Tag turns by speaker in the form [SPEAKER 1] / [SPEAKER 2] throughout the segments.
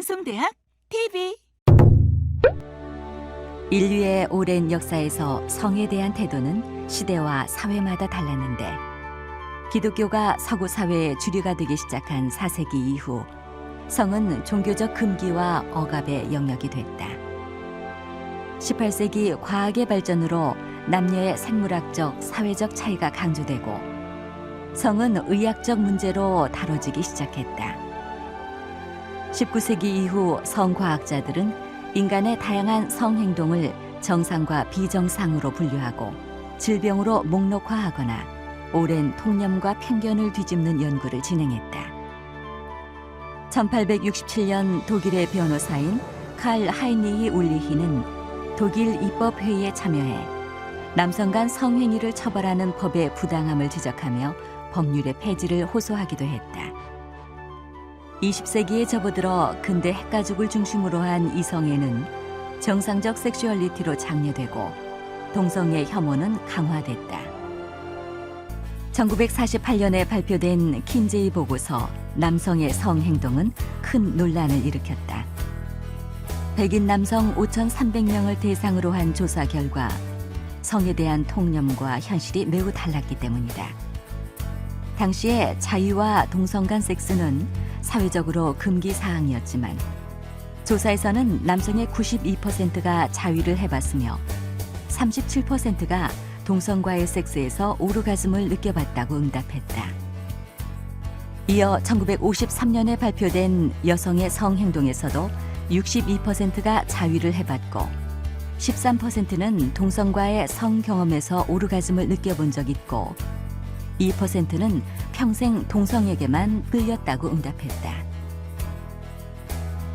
[SPEAKER 1] 방송대학 TV
[SPEAKER 2] 인류의 오랜 역사에서 성에 대한 태도는 시대와 사회마다 달랐는데 기독교가 서구 사회의 주류가 되기 시작한 4세기 이후 성은 종교적 금기와 억압의 영역이 됐다. 18세기 과학의 발전으로 남녀의 생물학적, 사회적 차이가 강조되고 성은 의학적 문제로 다뤄지기 시작했다. 19세기 이후 성과학자들은 인간의 다양한 성행동을 정상과 비정상으로 분류하고 질병으로 목록화하거나 오랜 통념과 편견을 뒤집는 연구를 진행했다. 1867년 독일의 변호사인 칼 하이니히 울리히는 독일 입법회의에 참여해 남성 간 성행위를 처벌하는 법의 부당함을 지적하며 법률의 폐지를 호소하기도 했다. 20세기에 접어들어 근대 핵가족을 중심으로 한 이성애는 정상적 섹슈얼리티로 장려되고 동성애 혐오는 강화됐다. 1948년에 발표된 킨제이 보고서 남성의 성행동은 큰 논란을 일으켰다. 백인 남성 5,300명을 대상으로 한 조사 결과 성에 대한 통념과 현실이 매우 달랐기 때문이다. 당시에 자유와 동성 간 섹스는 사회적으로 금기 사항이었지만 조사에서는 남성의 92%가 자위를 해봤으며 37%가 동성과의 섹스에서 오르가즘을 느껴봤다고 응답했다. 이어 1953년에 발표된 여성의 성행동에서도 62%가 자위를 해봤고 13%는 동성과의 성 경험에서 오르가즘을 느껴본 적 있고 2%는 평생 동성에게만 끌렸다고 응답했다.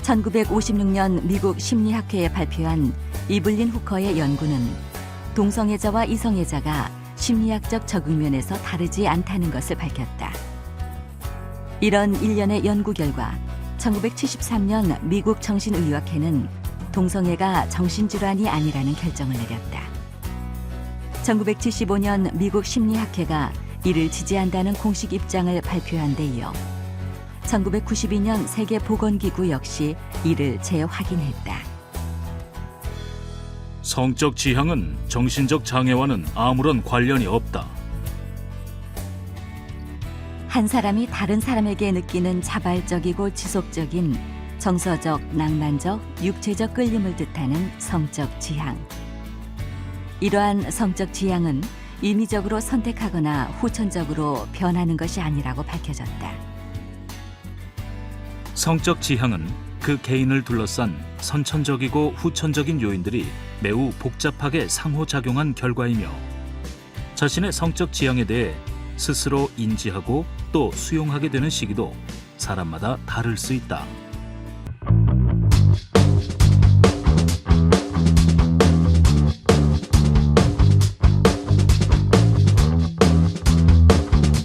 [SPEAKER 2] 1956년 미국 심리학회에 발표한 이블린 후커의 연구는 동성애자와 이성애자가 심리학적 적응 면에서 다르지 않다는 것을 밝혔다. 이런 일련의 연구 결과 1973년 미국 정신의학회는 동성애가 정신질환이 아니라는 결정을 내렸다. 1975년 미국 심리학회가 이를 지지한다는 공식 입장을 발표한 데 이어 1992년 세계보건기구 역시 이를 재확인했다.
[SPEAKER 3] 성적 지향은 정신적 장애와는 아무런 관련이 없다.
[SPEAKER 2] 한 사람이 다른 사람에게 느끼는 자발적이고 지속적인 정서적, 낭만적, 육체적 끌림을 뜻하는 성적 지향. 이러한 성적 지향은 임의적으로 선택하거나 후천적으로 변하는 것이 아니라고 밝혀졌다.
[SPEAKER 3] 성적 지향은 그 개인을 둘러싼 선천적이고 후천적인 요인들이 매우 복잡하게 상호작용한 결과이며 자신의 성적 지향에 대해 스스로 인지하고 또 수용하게 되는 시기도 사람마다 다를 수 있다.